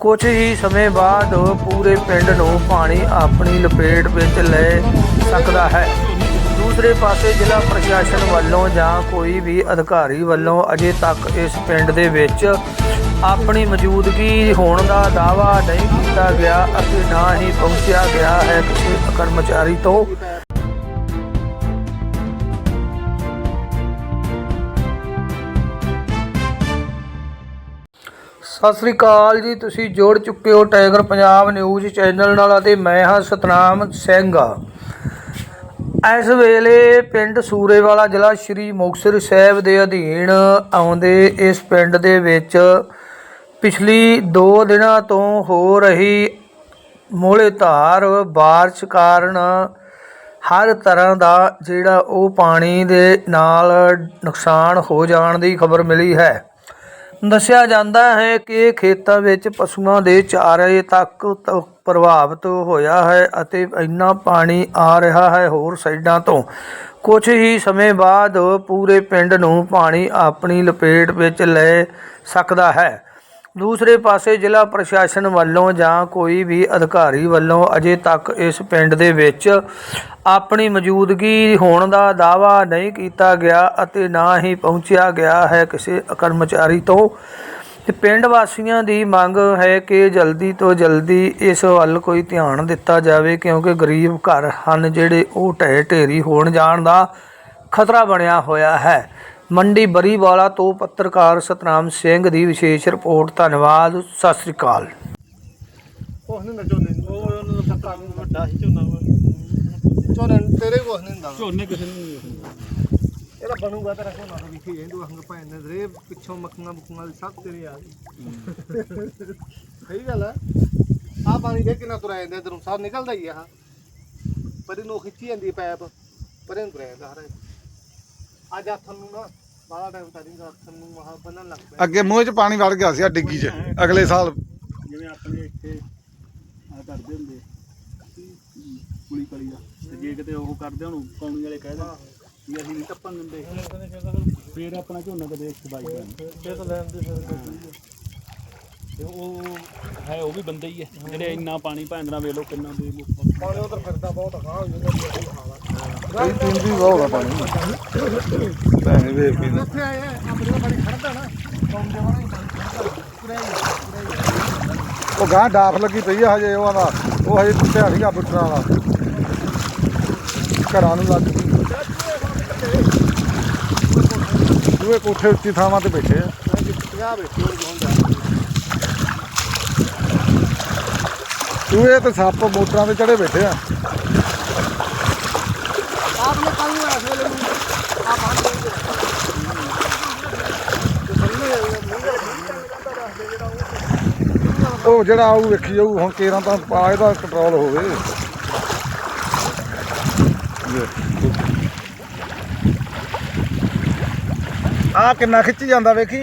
ਕੁਝ ਹੀ ਸਮੇਂ ਬਾਅਦ ਪੂਰੇ ਪਿੰਡ ਨੂੰ ਪਾਣੀ ਆਪਣੀ ਲਪੇਟ ਵਿੱਚ ਲੈ ਸਕਦਾ ਹੈ। ਦੂਸਰੇ ਪਾਸੇ ਜ਼ਿਲ੍ਹਾ ਪ੍ਰਸ਼ਾਸਨ ਵੱਲੋਂ ਜਾਂ ਕੋਈ ਵੀ ਅਧਿਕਾਰੀ ਵੱਲੋਂ ਅਜੇ ਤੱਕ ਇਸ ਪਿੰਡ ਦੇ ਵਿੱਚ ਆਪਣੀ ਮੌਜੂਦਗੀ ਹੋਣ ਦਾ ਦਾਅਵਾ ਨਹੀਂ ਕੀਤਾ ਗਿਆ ਅਤੇ ਨਾ ਹੀ ਪਹੁੰਚਿਆ ਗਿਆ ਹੈ ਕਿਸੇ ਕਰਮਚਾਰੀ ਤੋਂ। ਸਤਿ ਸ੍ਰੀ ਅਕਾਲ ਜੀ, ਤੁਸੀਂ ਜੋੜ ਚੁੱਕੇ ਹੋ ਟਾਈਗਰ ਪੰਜਾਬ ਨਿਊਜ਼ ਚੈਨਲ ਨਾਲ ਅਤੇ ਮੈਂ ਹਾਂ ਸਤਨਾਮ ਸਿੰਘ। ਇਸ ਵੇਲੇ ਪਿੰਡ ਸੂਰੇਵਾਲਾ ਜ਼ਿਲ੍ਹਾ ਸ਼੍ਰੀ ਮੁਕਤਸਰ ਸਾਹਿਬ ਦੇ ਅਧੀਨ ਆਉਂਦੇ ਇਸ ਪਿੰਡ ਦੇ ਵਿੱਚ ਪਿਛਲੀ 2 ਦਿਨਾਂ ਤੋਂ ਹੋ ਰਹੀ ਮੋਲੇ ਧਾਰ ਬਾਰਿਸ਼ ਕਾਰਨ ਹਰ ਤਰ੍ਹਾਂ ਦਾ ਜਿਹੜਾ ਉਹ ਪਾਣੀ ਦੇ ਨਾਲ ਨੁਕਸਾਨ ਹੋ ਜਾਣ ਦੀ ਖਬਰ ਮਿਲੀ ਹੈ। ਦੱਸਿਆ ਜਾਂਦਾ ਹੈ ਕਿ ਖੇਤਾਂ ਵਿੱਚ ਪਸ਼ੂਆਂ ਦੇ ਚਾਰੇ ਤੱਕ ਤ- ਪ੍ਰਭਾਵਿਤ ਹੋਇਆ ਹੈ ਅਤੇ ਇੰਨਾ ਪਾਣੀ ਆ ਰਿਹਾ ਹੈ ਹੋਰ ਸਾਈਡਾਂ ਤੋਂ। ਕੁਝ ਹੀ ਸਮੇਂ ਬਾਅਦ ਪੂਰੇ ਪਿੰਡ ਨੂੰ ਪਾਣੀ ਆਪਣੀ ਲਪੇਟ ਵਿੱਚ ਲੈ ਸਕਦਾ ਹੈ। ਦੂਸਰੇ ਪਾਸੇ ਜ਼ਿਲ੍ਹਾ ਪ੍ਰਸ਼ਾਸਨ ਵੱਲੋਂ ਜਾਂ ਕੋਈ ਵੀ ਅਧਿਕਾਰੀ ਵੱਲੋਂ ਅਜੇ ਤੱਕ ਇਸ ਪਿੰਡ ਦੇ ਵਿੱਚ ਆਪਣੀ ਮੌਜੂਦਗੀ ਹੋਣ ਦਾ ਦਾਅਵਾ ਨਹੀਂ ਕੀਤਾ ਗਿਆ ਅਤੇ ਨਾ ਹੀ ਪਹੁੰਚਿਆ ਗਿਆ ਹੈ ਕਿਸੇ ਕਰਮਚਾਰੀ ਤੋਂ। ਤੇ ਪਿੰਡ ਵਾਸੀਆਂ ਦੀ ਮੰਗ ਹੈ ਕਿ ਜਲਦੀ ਤੋਂ ਜਲਦੀ ਇਸ ਵੱਲ ਕੋਈ ਧਿਆਨ ਦਿੱਤਾ ਜਾਵੇ ਕਿਉਂਕਿ ਗਰੀਬ ਘਰ ਹਨ ਜਿਹੜੇ ਉਹ ਢਹਿ ਢੇਰੀ ਹੋਣ ਜਾਣ ਦਾ ਖਤਰਾ ਬਣਿਆ ਹੋਇਆ ਹੈ। ਮੰਡੀ ਬਰੀਵਾਲਾ ਤੋਂ ਪੱਤਰਕਾਰ ਸਤਨਾਮ ਸਿੰਘ ਦੀ ਵਿਸ਼ੇਸ਼ ਰਿਪੋਰਟ ਧੰਨਵਾਦ ਸਤਿ ਸ੍ਰੀ ਅਕਾਲ। ਕੁਛ ਨਹੀਂ ਹੁੰਦਾ ਝੋਨੇ ਨੂੰ। ਉਹ ਉਹਨਾਂ ਦਾ ਪੱਤਾ ਵੱਡਾ ਸੀ ਝੋਨਾ ਵਾ। ਝੋਨੇ ਨੂੰ ਤੇਰੇ ਕੁਛ ਨਹੀਂ ਹੁੰਦਾ। ਝੋਨੇ ਕਿਸੇ ਨੂੰ ਨਹੀਂ ਇਹਦਾ ਬਣੂਗਾ ਤੇਰਾ ਝੋਨਾ ਤਾਂ ਵਿਖੀ ਜਾਂਦੂ ਹੰਗ ਭੈਣ ਨੇ ਰੇ ਪਿੱਛੋਂ ਮੱਖੀਆਂ ਮੁੱਖੀਆਂ ਦੀ ਸਭ ਤੇਰੇ ਆ ਗਈ। ਸਹੀ ਗੱਲ ਆ। ਆ ਪਾਣੀ ਦੇ ਕਿੰਨਾ ਤੁਰਿਆ ਜਾਂਦਾ ਇਧਰੋਂ ਨਿਕਲਦਾ ਹੀ ਆ ਪਰ ਇਹਨੂੰ ਖਿੱਚੀ ਜਾਂਦੀ ਪੈਪ ਪਰੇ ਨੂੰ ਤੁਰਿਆ ਜਾਂਦਾ ਹਰੇ ਅੱਜ ਹੱਥ ਨੂੰ ਨਾ ਬਾਲਾ ਟਾਈਮ ਤਾਂ ਨਹੀਂ ਹੱਥ ਨੂੰ ਮਹਾ ਬੰਨਣ ਲੱਗ ਪਿਆ। ਅੱਗੇ ਮੂੰਹ 'ਚ ਪਾਣੀ ਵੜ ਗਿਆ ਸੀ ਆ ਡਿੱਗੀ 'ਚ ਅਗਲੇ ਸਾਲ। ਜਿਵੇਂ ਆਪਣੇ ਇੱਥੇ ਆ ਕਰਦੇ ਹੁੰਦੇ ਕੁਲੀ ਕਲੀ ਦਾ। ਤੇ ਜੇ ਕਿਤੇ ਉਹ ਕਰਦੇ ਉਹਨੂੰ ਕੌਣੀ ਵਾਲੇ ਕਹਿ ਵੀ ਅਸੀਂ ਨਹੀਂ ਟੱਪਣ ਦਿੰਦੇ। ਫੇਰ ਆਪਣਾ ਝੋਨਾ ਕਦੇ ਇੱਕ ਬਾਈ ਕਰਨ ਇਹ ਤਾਂ ਲੈਣ। ਦੇ ਫਿਰ ਤੇ ਉਹ ਹੈ ਉਹ ਵੀ ਬੰਦੇ ਹੀ ਹੈ। ਜਿਹੜੇ ਇੰਨਾ ਪਾਣੀ ਭੈਂਦਣਾ ਵੇਖ ਲੋ ਕਿੰਨਾ ਦੇ ਲੋ ਪਾਣੀ ਉਧਰ ਫਿਰਦਾ ਬਹੁਤ ਅਗਾਹ ਹੋ ਜਾਂਦਾ ਜੀ ਹਾਲ ਆ ਕਈ ਤਿੰਨ ਵੀ ਬਹੁਤ ਆ ਪਾਣੀ ਭੈਣੇ ਵੇਖ ਕੇ ਆਏ ਖੜਦਾ ਨਾ ਕੌਮ ਦੇ ਵਾਲਾ ਹੀ ਉਹ ਗਾਂ ਡਾਫ ਲੱਗੀ ਪਈ ਆ ਹਜੇ ਉਹਨਾਂ ਦਾ ਉਹ ਹਜੇ ਟੁੱਟਿਆ ਸੀਗਾ ਪੁੱਟਰਾਂ ਵਾਲਾ। ਘਰਾਂ ਨੂੰ ਲੱਗ ਗਈ। ਦੂਏ ਕੋਠੇ ਉੱਚੀ ਥਾਵਾਂ ਤੇ ਬੈਠੇ ਆ। ਦੂਏ ਤੇ ਸੱਪ ਮੋਟਰਾਂ ਤੇ ਚੜੇ ਬੈਠੇ ਆ ਆਪ ਨੇ ਕੱਲ ਨੂੰ ਇਸ ਵੇਲੇ ਨੂੰ ਆ ਪਾਣੀ ਦੇ ਦੇ ਉਹ ਜਿਹੜਾ ਆਊ ਵੇਖੀ ਜਾਊ, ਹੁਣ ਕੇਰਾਂ ਤਾਂ ਪਾ ਇਹਦਾ ਕੰਟਰੋਲ ਹੋਵੇ। ਆ ਕਿੰਨਾ ਖਿੱਚੀ ਜਾਂਦਾ ਵੇਖੀ।